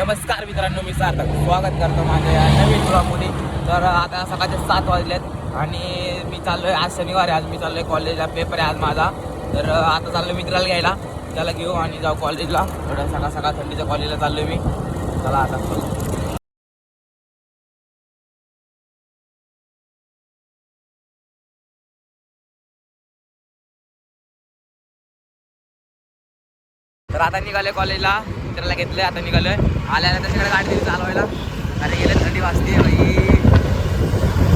नमस्कार मित्रांनो मी सार्थक. स्वागत करतो माझ्या या नवीन ब्लॉगमध्ये तर आता सकाळचे सात वाजलेत आणि मी चाललोय आज शनिवार आहे. आज मी चाललोय कॉलेजला पेपर आहे आज माझा. तर आता चाललोय मित्राला घ्यायला. त्याला घेऊ आणि जाऊ कॉलेजला थोडं सकाळ सकाळ थंडीच्या कॉलेजला चाललोय मी. चला आता. तर आता निघाले कॉलेजला. मित्राला घेतलंय आता निघालोय. आल्याला त्याच्याकडे गाडी दिली चालवायला. अरे गेले थंडी वाजते भाई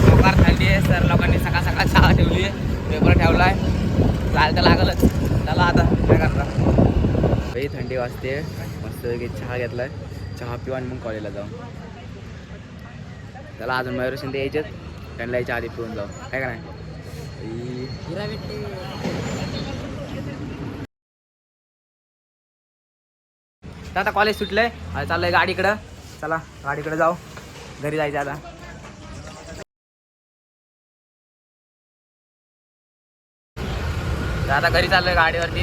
लोकार थंडी आहे. सर लोकांनी सकाळ सकाळ चहा ठेवली आहे. पेपर ठेवला आहे तर लागलंच. चला आता काय करता भाई थंडी वाजते. मस्त चहा घेतलाय. चहा पिऊ आणि मग कॉलेजला जाऊ. त्याला अजून मयूर शिंदे यायचेत. त्यांना यायच्या आधी पिऊन जाऊ. काय का नाही? तर आता कॉलेज सुटलंय. आता चाललंय गाडीकडं. चला गाडीकडे जाऊ. घरी जायचं आता. तर आता घरी चाललंय गाडीवरती.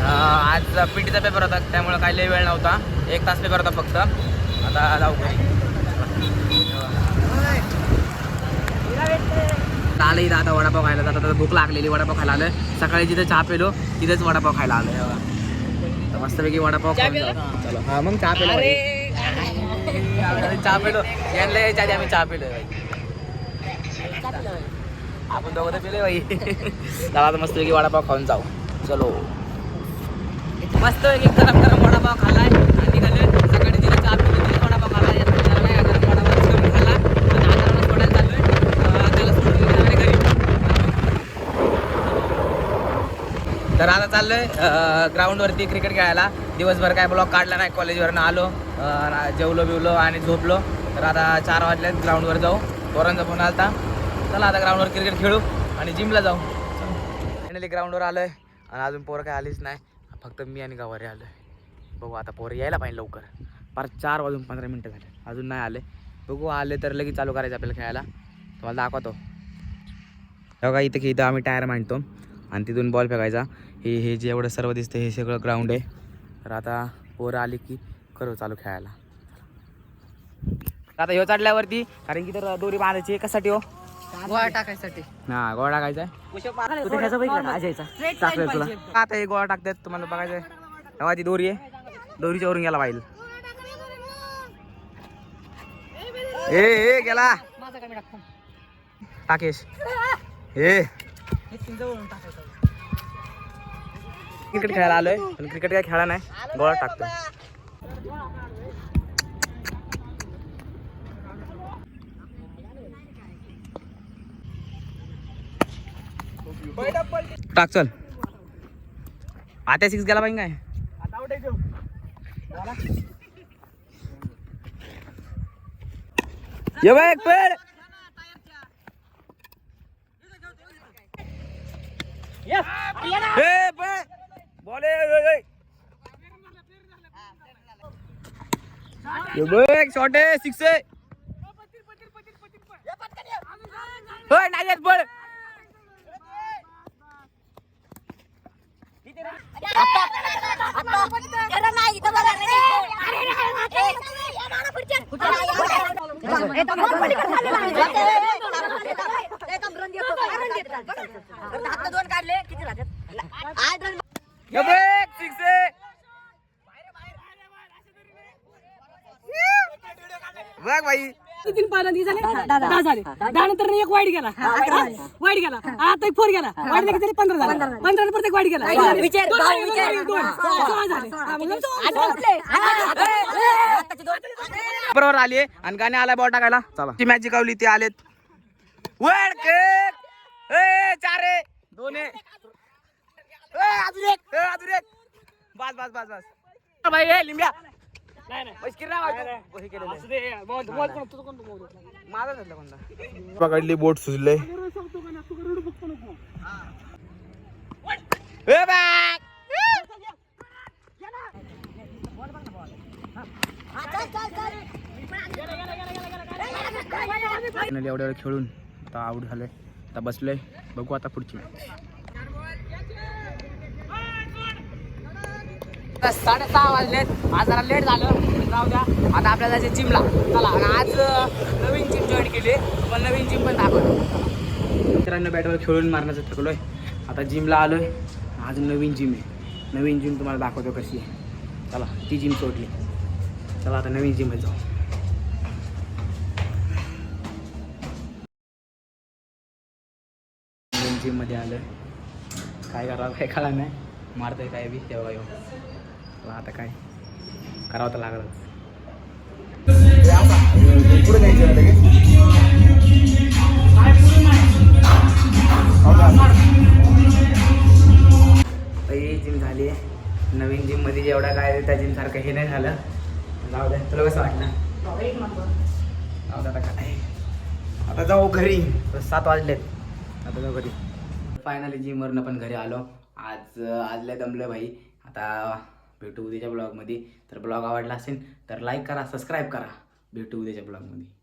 आज पीटीचा पेपर होता त्यामुळे काही लय वेळ नव्हता. एक तास पेपर होता फक्त. आता जाऊ घरी. आलं इथं आता वडापाव खायला. जातात भूक लागलेली वडापाव खायला आलं सकाळी जिथं चहा पेलो तिथेच वडापाव खायला आलं मस्तपैकी वडापाव खाऊन जाऊ. चलो. हा मग चहा पेलो आम्ही चहा पेलो. यांना यायच्या आधी आम्ही चहा पेलोय. आपण दोघं तर पेलोय बाई चला आता मस्तपैकी वडापाव खाऊन जाऊ. चलो. मस्तपैकी गरम गरम वडापाव खाल्लाय आणि निघाले सकाळी तिथे चहा पिली तिथे वडापाव खाल्ला याला नाही गरम वडापाव करून खाल्ला आणि आता मला सोडायला चाललोय अं, त्याला सोडून दिलं आणि घरी तर चाललोय ग्राउंडवरती क्रिकेट खेळायला. दिवसभर काय ब्लॉक काढला नाही कॉलेजवरनं आलो जेवलो बिवलो आणि झोपलो. तर आता चार वाजल्यात ग्राउंडवर जाऊ. पोरांचा फोन आला चला आता ग्राउंडवर क्रिकेट खेळू आणि जिमला जाऊ. फायनली ग्राउंडवर आलोय. आणि अजून पोरं काय आलीच नाही. फक्त मी आणि गवारे आलोय. बघू आता पोरं यायला पाहिजे लवकर. पार चार वाजून पंधरा मिनटं झाले. अजून नाही आले. बघू आले तर लगेच चालू करायचं आपल्याला खेळायला. तुम्हाला दाखवतो. बघा इथं की इथं आम्ही टायर मांडतो. आणि तिथून बॉल फेकायचा. हे हे जे एवढं सर्व दिसतं हे सगळं ग्राउंड आहे. तर आता पोरं आली की करू चालू खेळायला. आता ह्यो चढल्यावरती कारण की तर दोरी बांधायची कशासाठी हो? गोळा टाकायसाठी. हा गोळा टाकायचा तुला. आता हे गोळा टाकतात तुम्हाला बघायचं तेव्हा ती दोरी आहे. दोरीच्या वरून गेला पाहिजे ए ए गेला. टाकेश. ए. क्रिकेट खेळायला आलोय. पण क्रिकेट काय खेळा नाही. गोळा टाकतो टाक चल. आता सिक्स गेला पाहिजे काय? ये बाय एक पेड. ए पेड. बॉल ये शॉट आहे सिक्स आहे. होय नाही बळ दोन काढले किती राहतात बघ सिक्स आहे बघ भाई तीन पालन झाले. दहा झाले. दहा नंतर एक वाईट गेला. वाईट गेला. आता एक फोर गेला. वाईट गेला तरी पंधरा झाला. पंधरा नंतर एक वाईट गेला. हा. बरोबर आली आणि गाणे आलाय बॉल टाकायला. चला. ती मॅच जिंकवली ते आलेत. ए चार दोन अजून एक. ए, अजून एक. बस बस बस बस. भाई ए लिंब्या. पकडली बोट सुजले एवढ्या वेळ खेळून आता आऊट झालोय. आता बसलोय. बघू आता पुढची आता साडेसहा वाजलेत. आज जरा लेट झालं. जाऊ द्या. आता आपल्याला जायचं जिमला. चला आणि आज नवीन जिम जॉईन केली. पण नवीन जिम पण दाखवतो. मित्रांनो बॅटवर खेळून मारण्याचं थकलोय. आता जिमला आलोय. आज नवीन जिम आहे. नवीन जिम तुम्हाला दाखवतो कशी आहे. चला ती जिम सोडली. चला आता नवीन जिममध्ये जाऊ. नवीन जिममध्ये आलोय. काय करावं काय कळा नाही. मारतोय काय बी तेव्हा येऊ चला आता काय? करावं तर लागलंच. पुढे ही जिम झाली. आहे नवीन जिममध्ये जेवढा काय आहे त्या जिमसारखं हे नाही झालं. जाऊ द्या तुला कसं वाटलं? जाऊ आता काय? आता जाऊ घरी. सात वाजलेत. आता जाऊ घरी. फायनली जिमवरनं पण घरी आलो. आज आजल्या दमलं भाई. आता भेटू उद्याच्या ब्लॉगमध्ये तर ब्लॉग आवडला असेल तर लाईक करा सबस्क्राईब करा. भेटू उद्याच्या ब्लॉगमध्ये